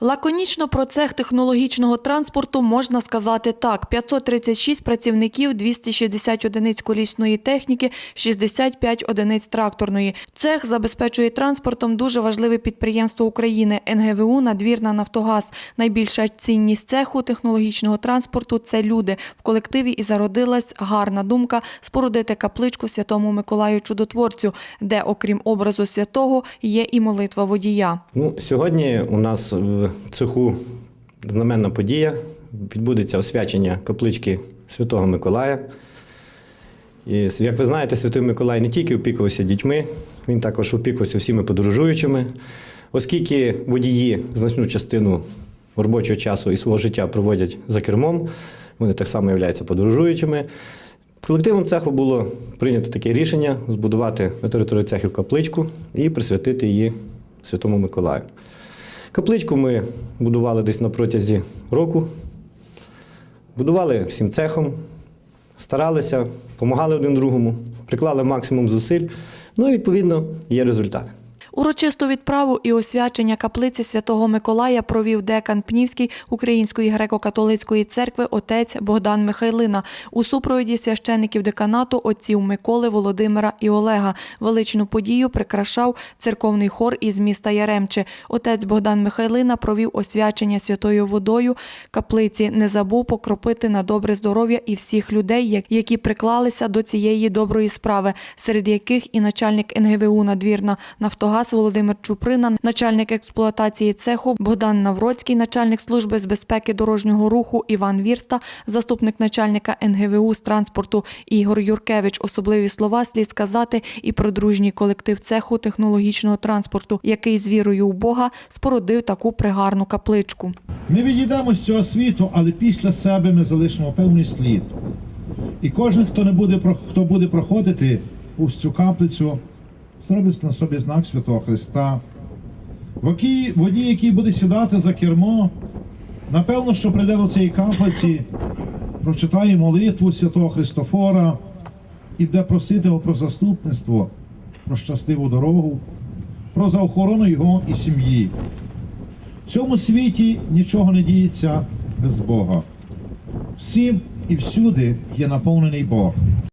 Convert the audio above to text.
Лаконічно про цех технологічного транспорту можна сказати так: 536 працівників, 260 одиниць колісної техніки, 65 одиниць тракторної. Цех забезпечує транспортом дуже важливе підприємство України НГВУ Надвірна Нафтогаз. Найбільша цінність цеху технологічного транспорту це люди. В колективі і зародилась гарна думка спорудити капличку Святому Миколаю Чудотворцю, де, окрім образу святого, є і молитва водія. Ну, сьогодні у нас в цеху знаменна подія. Відбудеться освячення каплички Святого Миколая. І, як ви знаєте, Святий Миколай не тільки опікувався дітьми, він також опікувався всіми подорожуючими. Оскільки водії значну частину робочого часу і свого життя проводять за кермом, вони так само являються подорожуючими. Колективом цеху було прийнято таке рішення збудувати на території цехів капличку і присвятити її Святому Миколаю. Капличку ми будували десь на протязі року. Будували всім цехом, старалися, допомагали один другому, приклали максимум зусиль. Ну і відповідно є результат. Урочисту відправу і освячення каплиці святого Миколая провів декан Пнівський Української греко-католицької церкви отець Богдан Михайлина у супроводі священиків деканату отців Миколи, Володимира і Олега. Величну подію прикрашав церковний хор із міста Яремче. Отець Богдан Михайлина провів освячення святою водою каплиці. Не забув покропити на добре здоров'я і всіх людей, які приклалися до цієї доброї справи, серед яких і начальник НГВУ надвірна Нафтогаз Володимир Чуприна, начальник експлуатації цеху Богдан Навроцький, начальник служби з безпеки дорожнього руху Іван Вірста, заступник начальника НГВУ з транспорту Ігор Юркевич. Особливі слова слід сказати і про дружній колектив цеху технологічного транспорту, який з вірою у Бога спорудив таку пригарну капличку. Ми відійдемо з цього світу, але після себе ми залишимо певний слід. І кожен, хто не буде хто буде проходити повз цю каплицю, зробить на собі знак Святого Христа. Водій, який буде сідати за кермо, напевно, що прийде до цієї каплиці, прочитає молитву Святого Христофора і буде просити його про заступництво, про щасливу дорогу, про заохорону його і сім'ї. В цьому світі нічого не діється без Бога. Всім і всюди є наповнений Бог.